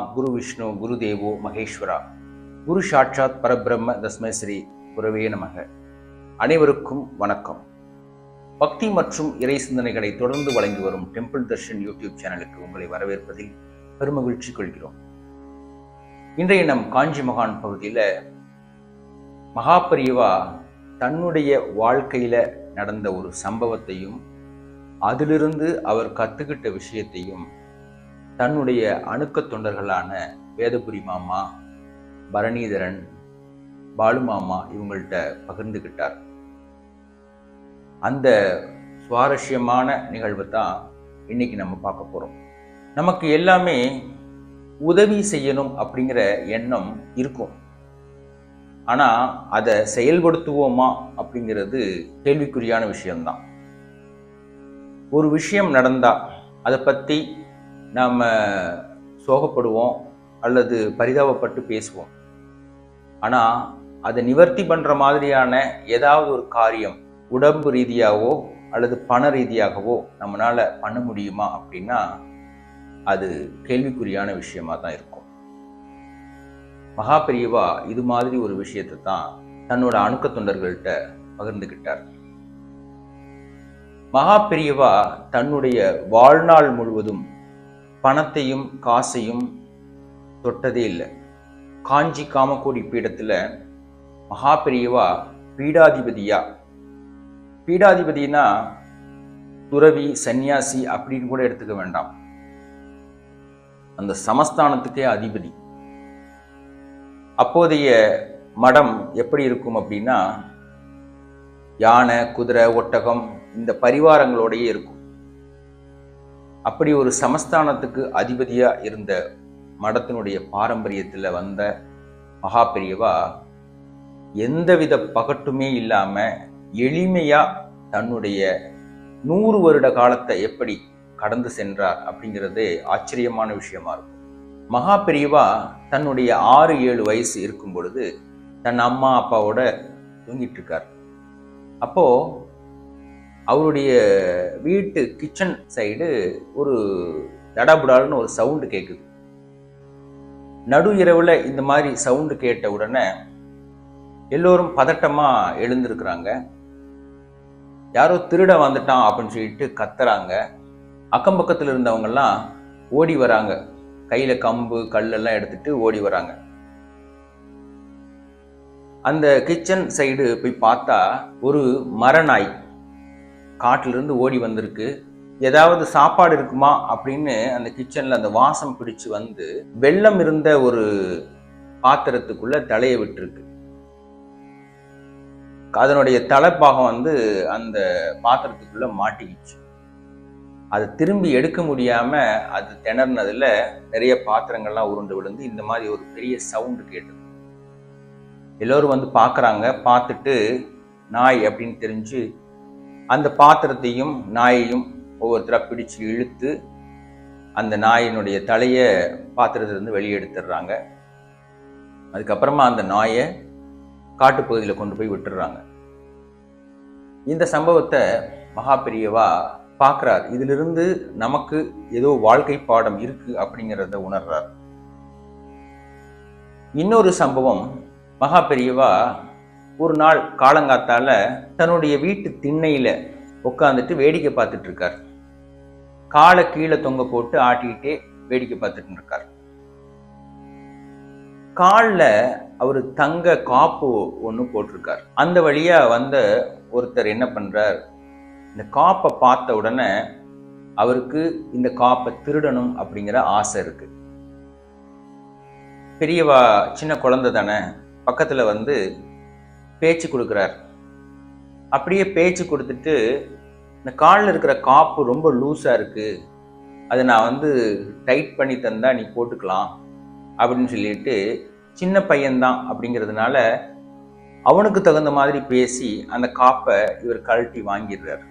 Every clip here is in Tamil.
குரு குரு விஷ்ணு குரு தேவோ மகேஸ்வரா. குரு சாட்சாத் பரபிரம்ம தஸ்மை ஸ்ரீ குரவே நமக. அனைவருக்கும் வணக்கம். பக்தி மற்றும் இறை சிந்தனைகளை தொடர்ந்து வழங்கி வரும் டெம்பிள் தர்ஷன் யூடியூப் சேனலுக்கு உங்களை வரவேற்பதில் பெருமகிழ்ச்சி கொள்கிறோம். இன்றைய நம் காஞ்சி மகான் பகுதியில் மகாபரிவா தன்னுடைய வாழ்க்கையில் நடந்த ஒரு சம்பவத்தையும் அதிலிருந்து அவர் கற்றுக்கிட்ட விஷயத்தையும் தன்னுடைய அணுக்க தொண்டர்களான வேதபுரி மாமா பரணிதரன் பாலு மாமா இவங்கள்ட்ட பகிர்ந்துக்கிட்டார் அந்த சுவாரஸ்யமான நிகழ்வை தான் இன்னைக்கு நம்ம பார்க்க போகிறோம் நமக்கு எல்லாமே உதவி செய்யணும் அப்படிங்கிற எண்ணம் இருக்கும். ஆனால் அதை செயல்படுத்துவோமா அப்படிங்கிறது கேள்விக்குறியான விஷயம்தான். ஒரு விஷயம் நடந்தால் அதை பற்றி நாம் சோகப்படுவோம் அல்லது பரிதாபப்பட்டு பேசுவோம். ஆனால் அதை நிவர்த்தி பண்ணுற மாதிரியான ஏதாவது ஒரு காரியம் உடம்பு ரீதியாகவோ அல்லது பண ரீதியாகவோ நம்மளால் பண்ண முடியுமா அப்படின்னா அது கேள்விக்குறியான விஷயமா தான் இருக்கும். மகா பெரியவா இது மாதிரி ஒரு விஷயத்தை தான் தன்னோட அணுக்க தொண்டர்கள்ட்ட பகிர்ந்துக்கிட்டார் மகா பெரியவா தன்னுடைய வாழ்நாள் முழுவதும் பணத்தையும் காசையும் தொட்டதே இல்லை. காஞ்சி காமக்கோடி பீடத்தில் மகா பெரியவா பீடாதிபதியா? பீடாதிபதினா துறவி சந்நியாசி அப்படின்னு கூட எடுத்துக்க வேண்டாம். அந்த சமஸ்தானத்துக்கே அதிபதி. அப்போதைய மடம் எப்படி இருக்கும் அப்படின்னா யானை குதிரை ஒட்டகம் இந்த பரிவாரங்களோடையே இருக்கும். அப்படி ஒரு சமஸ்தானத்துக்கு அதிபதியாக இருந்த மடத்தினுடைய பாரம்பரியத்தில் வந்த மகா பெரியவா எந்தவித பகட்டுமே இல்லாமல் எளிமையாக தன்னுடைய நூறு வருட காலத்தை எப்படி கடந்து சென்றார் அப்படிங்கிறது ஆச்சரியமான விஷயமா இருக்கும். மகா பெரியவா தன்னுடைய ஆறு ஏழு வயசு இருக்கும் பொழுது தன் அம்மா அப்பாவோட தூங்கிட்டு இருக்கார். அப்போ அவருடைய வீட்டு கிச்சன் சைடு ஒரு தடபுடால்னு ஒரு சவுண்டு கேட்குது நடு இரவில் இந்த மாதிரி சவுண்டு கேட்ட உடனே எல்லோரும் பதட்டமாக எழுந்திருக்கிறாங்க. யாரோ திருட வந்துட்டான் அப்படின்னு சொல்லிட்டு கத்துறாங்க. அக்கம் பக்கத்தில் இருந்தவங்கெல்லாம் ஓடி வராங்க. கையில் கம்பு கல்லெல்லாம் எடுத்துட்டு ஓடி வராங்க. அந்த கிச்சன் சைடு போய் பார்த்தா ஒரு மரநாய் காட்டிலிருந்து ஓடி வந்திருக்கு. ஏதாவது சாப்பாடு இருக்குமா? அப்படின்னு அந்த கிச்சனில் அந்த வாசம் பிடிச்சு வந்து வெள்ளம் இருந்த ஒரு பாத்திரத்துக்குள்ள தலையை விட்டுருக்கு. அதனுடைய தலைப்பாகம் வந்து அந்த பாத்திரத்துக்குள்ள மாட்டிக்கிச்சு. அதை திரும்பி எடுக்க முடியாம அது திணறினதுல நிறைய பாத்திரங்கள்லாம் உருண்டு விழுந்து இந்த மாதிரி ஒரு பெரிய சவுண்டு கேட்டது. எல்லோரும் வந்து பார்க்குறாங்க. பார்த்துட்டு நாய் அப்படின்னு தெரிஞ்சு அந்த பாத்திரத்தையும் நாயையும் ஒவ்வொருத்தராக பிடிச்சு இழுத்து அந்த நாயினுடைய தலையை பாத்திரத்திலிருந்து வெளியே எடுத்துடுறாங்க அதுக்கப்புறமா அந்த நாயை காட்டுப்பகுதியில் கொண்டு போய் விட்டுடுறாங்க. இந்த சம்பவத்தை மகாபிரியவா பார்க்குறார். இதிலிருந்து நமக்கு ஏதோ வாழ்க்கை பாடம் இருக்கு அப்படிங்கிறத உணர்றார். இன்னொரு சம்பவம் மகாபெரியவா ஒரு நாள் காலங்காத்தால தன்னுடைய வீட்டு திண்ணையில உட்காந்துட்டு வேடிக்கை பார்த்துட்டு இருக்கார். காலை கீழே தொங்க போட்டு ஆட்டிக்கிட்டே வேடிக்கை பார்த்துட்டு இருக்கார். காலில் அவர் தங்க காப்பு ஒன்று போட்டிருக்கார். அந்த வழியாக வந்த ஒருத்தர் என்ன பண்ணுறார் இந்த காப்பை பார்த்த உடனே அவருக்கு இந்த காப்பை திருடணும் அப்படிங்கிற ஆசை இருக்கு. பெரியவா சின்ன குழந்தை தானே பக்கத்தில் வந்து பேச்சு கொடுக்குறார். அப்படியே பேச்சு கொடுத்துட்டு இந்த காலில் இருக்கிற காப்பு ரொம்ப லூஸாக இருக்குது அதை நான் வந்து டைட் பண்ணி தந்தால் நீ போட்டுக்கலாம் அப்படின்னு சொல்லிட்டு சின்ன பையன்தான் அப்படிங்கிறதுனால அவனுக்கு தகுந்த மாதிரி பேசி அந்த காப்பை இவர் கழட்டி வாங்கிடுறார்.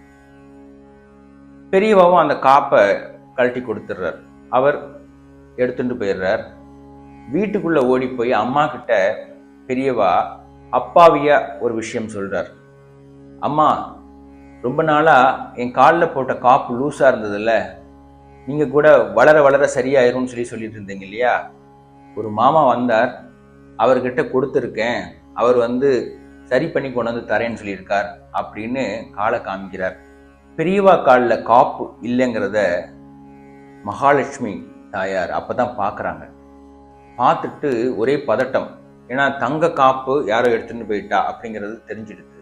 பெரியவாவும் அந்த காப்பை கழட்டி கொடுத்துட்றார். அவர் எடுத்துட்டு போயிடுறார். வீட்டுக்குள்ளே ஓடி போய் அம்மா கிட்ட பெரியவா அப்பாவியா ஒரு விஷயம் சொல்கிறார் அம்மா ரொம்ப நாளாக என் காலில் போட்ட காப்பு லூஸாக இருந்ததுல்ல. நீங்கள் கூட வளர வளர சரியாயிரும்னு சொல்லி சொல்லிட்டு இருந்தீங்க இல்லையா? ஒரு மாமா வந்தார். அவர்கிட்ட கொடுத்துருக்கேன். அவர் வந்து சரி பண்ணி கொண்டு வந்து தரேன்னு சொல்லியிருக்கார் அப்படின்னு காலை காமிக்கிறார். பெரியவா காலில் காப்பு இல்லைங்கிறத மகாலட்சுமி தாயார் அப்போ தான் பார்க்குறாங்க பார்த்துட்டு ஒரே பதட்டம். ஏன்னா தங்க காப்பு யாரோ எடுத்துட்டு போயிட்டா அப்படிங்கிறது தெரிஞ்சிடுது.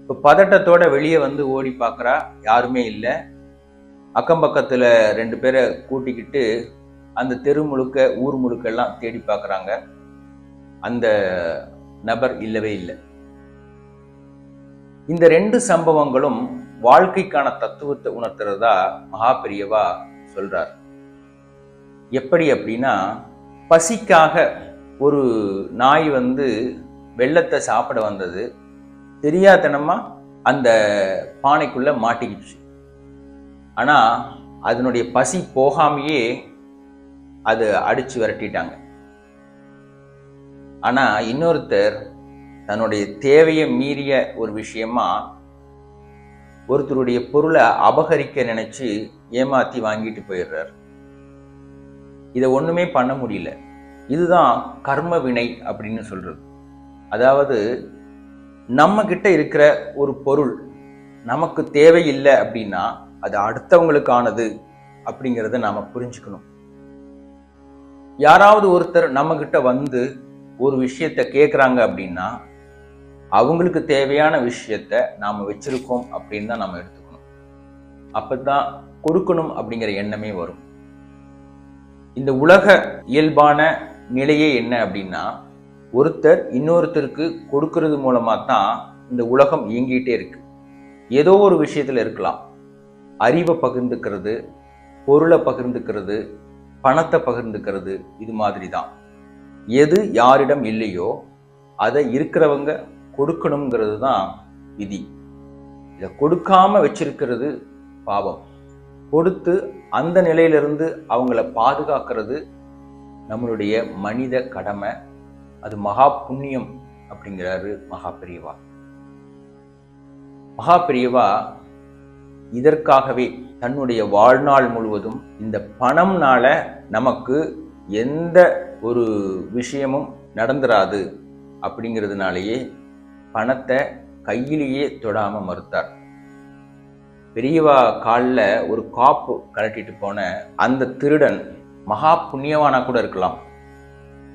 இப்போ பதட்டத்தோட வெளியே வந்து ஓடி பார்க்குறா யாருமே இல்லை. அக்கம் பக்கத்தில் ரெண்டு பேரை கூட்டிக்கிட்டு அந்த தெரு முழுக்க ஊர் முழுக்க எல்லாம் தேடி பார்க்குறாங்க. அந்த நபர் இல்லவே இல்லை. இந்த ரெண்டு சம்பவங்களும் வாழ்க்கைக்கான தத்துவத்தை உணர்த்துறதா மகாபெரியவா சொல்றார். எப்படி அப்படின்னா பசிக்காக ஒரு நாய் வந்து வெள்ளத்தை சாப்பிட வந்தது. தெரியாதனமா அந்த பானைக்குள்ள மாட்டிக்கிச்சு. ஆனா அதனுடைய பசி போகாமையே அது அடிச்சு விரட்டிட்டாங்க. ஆனா இன்னொருத்தர் தன்னுடைய தேவையை மீறிய ஒரு விஷயமா ஒருத்தருடைய பொருளை அபகரிக்க நினைச்சு ஏமாத்தி வாங்கிட்டு போயிடுறார். இதை ஒண்ணுமே பண்ண முடியல. இதுதான் கர்ம வினை அப்படின்னு சொல்றது. அதாவது நம்ம கிட்ட இருக்கிற ஒரு பொருள் நமக்கு தேவையில்லை அப்படின்னா அது அடுத்தவங்களுக்கானது அப்படிங்கிறத நாம புரிஞ்சுக்கணும். யாராவது ஒருத்தர் நம்ம கிட்ட வந்து ஒரு விஷயத்தை கேட்குறாங்க அப்படின்னா அவங்களுக்கு தேவையான விஷயத்த நாம வச்சிருக்கோம் அப்படின்னு தான் நம்ம எடுத்துக்கணும். அப்பதான் கொடுக்கணும் அப்படிங்கிற எண்ணமே வரும். இந்த உலக இயல்பான நிலையே என்ன அப்படின்னா ஒருத்தர் இன்னொருத்தருக்கு கொடுக்கறது மூலமாக தான் இந்த உலகம் இயங்கிட்டே இருக்கு. ஏதோ ஒரு விஷயத்தில் இருக்கலாம். அறிவை பகிர்ந்துக்கிறது பொருளை பகிர்ந்துக்கிறது பணத்தை பகிர்ந்துக்கிறது இது மாதிரி தான் எது யாரிடம் இல்லையோ அதை இருக்கிறவங்க கொடுக்கணுங்கிறது தான் விதி. இதை கொடுக்காம வச்சிருக்கிறது பாவம். கொடுத்து அந்த நிலையிலிருந்து அவங்கள பாதுகாக்கிறது நம்மளுடைய மனித கடமை அது மகா புண்ணியம் அப்படிங்கிறாரு மகா பெரியவா. மகா பெரியவா இதற்காகவே தன்னுடைய வாழ்நாள் முழுவதும் இந்த பணம்னால நமக்கு எந்த ஒரு விஷயமும் நடந்துராது அப்படிங்கிறதுனாலேயே பணத்தை கையிலேயே தொடாமல் மறுத்தார். பெரியவா காலில் ஒரு காப்பு கலட்டிட்டு போன அந்த திருடன் மகா புண்ணியவானா கூட இருக்கலாம்.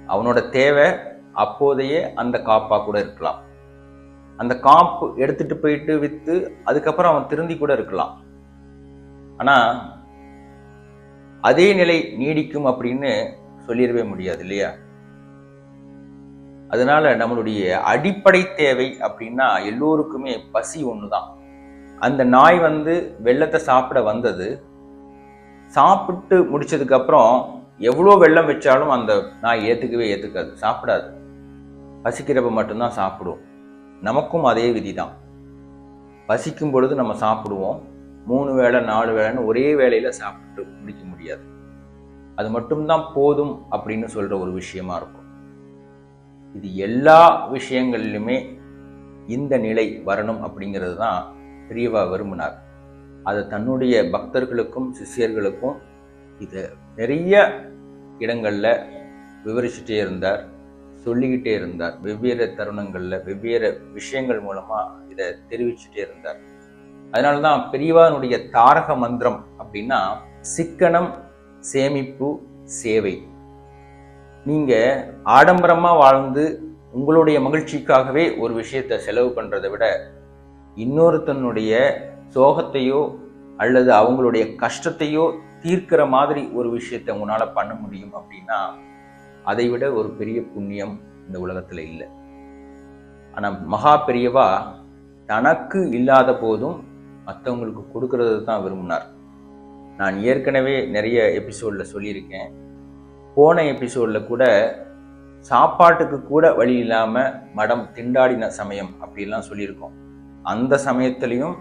அவனோட தேவை அப்போதையே அந்த காப்பா கூட இருக்கலாம். அந்த காப்பு எடுத்துட்டு போயிட்டு விற்று அதுக்கப்புறம் அவன் திருந்தி கூட இருக்கலாம். ஆனா அதே நிலை நீடிக்கும் அப்படின்னு சொல்லிடவே முடியாது இல்லையா? அதனால நம்மளுடைய அடிப்படை தேவை அப்படின்னா எல்லோருக்குமே பசி ஒண்ணுதான். அந்த நாய் வந்து வெள்ளத்தை சாப்பிட வந்தது சாப்பிட்டு முடிச்சதுக்கப்புறம் எவ்வளோ வெள்ளம் வச்சாலும் அந்த நாய் ஏற்றுக்கவே ஏற்றுக்காது சாப்பிடாது. பசிக்கிறப்ப மட்டும்தான் சாப்பிடும் நமக்கும் அதே விதி தான் பசிக்கும் பொழுது நம்ம சாப்பிடுவோம். மூணு வேளை நாலு வேளைன்னு ஒரே வேலையில் சாப்பிட்டு முடிக்க முடியாது. அது மட்டும்தான் போதும் அப்படின்னு சொல்கிற ஒரு விஷயமா இருக்கும். இது எல்லா விஷயங்கள்லையுமே இந்த நிலை வரணும் அப்படிங்கிறது தான் பிரியவா விரும்பினார். அதை தன்னுடைய பக்தர்களுக்கும் சிஷ்யர்களுக்கும் இதை நிறைய இடங்களில் விவரிச்சுட்டே இருந்தார் சொல்லிக்கிட்டே இருந்தார். வெவ்வேறு தருணங்களில் வெவ்வேறு விஷயங்கள் மூலமாக இதை தெரிவிச்சுட்டே இருந்தார். அதனாலதான் பெரியவானுடைய தாரக மந்திரம் அப்படின்னா சிக்கனம் சேமிப்பு சேவை. நீங்கள் ஆடம்பரமாக வாழ்ந்து உங்களுடைய மகிழ்ச்சிக்காகவே ஒரு விஷயத்தை செலவு பண்ணுறதை விட இன்னொருத்தனுடைய சோகத்தையோ அல்லது அவங்களுடைய கஷ்டத்தையோ தீர்க்கிற மாதிரி ஒரு விஷயத்தை உங்களால் பண்ண முடியும் அப்படின்னா அதை விட ஒரு பெரிய புண்ணியம் இந்த உலகத்தில் இல்லை. ஆனால் மகா பெரியவா தனக்கு இல்லாத போதும் மற்றவங்களுக்கு கொடுக்கறது தான் விரும்பினார். நான் ஏற்கனவே நிறைய எபிசோடில் சொல்லியிருக்கேன். போன எபிசோடில் கூட சாப்பாட்டுக்கு கூட வழி இல்லாமல் மடம் திண்டாடின சமயம் அப்படிலாம் சொல்லியிருக்கோம். அந்த சமயத்துலேயும்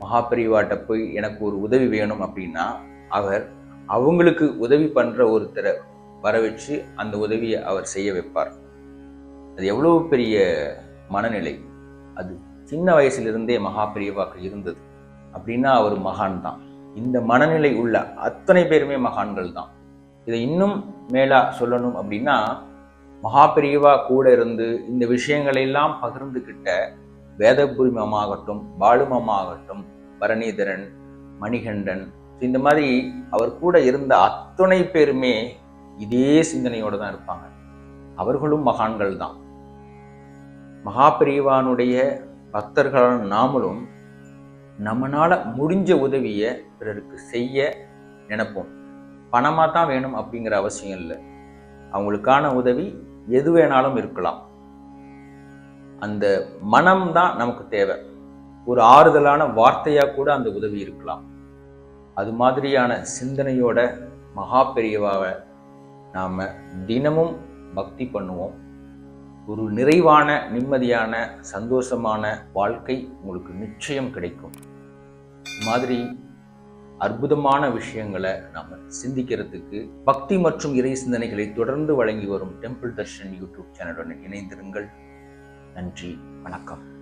மகாபரிவாட்ட போய் எனக்கு ஒரு உதவி வேணும் அப்படின்னா அவர் அவங்களுக்கு உதவி பண்ணுற ஒருத்தரை வர வச்சு அந்த உதவியை அவர் செய்ய வைப்பார். அது எவ்வளவு பெரிய மனநிலை. அது சின்ன வயசுல இருந்தே மகாபெரியவாக்கு இருந்தது. அப்படின்னா அவர் மகான் தான். இந்த மனநிலை உள்ள அத்தனை பேருமே மகான்கள் தான். இதை இன்னும் மேலா சொல்லணும் அப்படின்னா மகாபெரியவா கூட இருந்து இந்த விஷயங்களை எல்லாம் வேதபுரி மாமாகட்டும் பாலு மாமாகட்டும் பரணிதரன் மணிகண்டன் இந்த மாதிரி அவர் கூட இருந்த அத்தனை பேருமே இதே சிந்தனையோடு தான் இருப்பாங்க. அவர்களும் மகான்கள் தான். மகாபிரிவானுடைய பக்தர்களான நாமளும் நம்மளால் முடிஞ்ச உதவியை பிறருக்கு செய்ய நினைப்போம். பணமாக தான் வேணும் அப்படிங்கிற அவசியம் இல்லை. அவங்களுக்கான உதவி எது வேணாலும் இருக்கலாம். அந்த மனம் தான் நமக்கு தேவை. ஒரு ஆறுதலான வார்த்தையாக கூட அந்த உதவி இருக்கலாம். அது மாதிரியான சிந்தனையோட மகா பெரியவாவை நாம தினமும் பக்தி பண்ணுவோம். ஒரு நிறைவான நிம்மதியான சந்தோஷமான வாழ்க்கை உங்களுக்கு நிச்சயம் கிடைக்கும். மாதிரி அற்புதமான விஷயங்களை நாம் சிந்திக்கிறதுக்கு பக்தி மற்றும் இறை சிந்தனைகளை தொடர்ந்து வழங்கி வரும் டெம்பிள் தர்ஷன் யூடியூப் சேனலுடன் இணைந்திருங்கள். நன்றி வணக்கம்.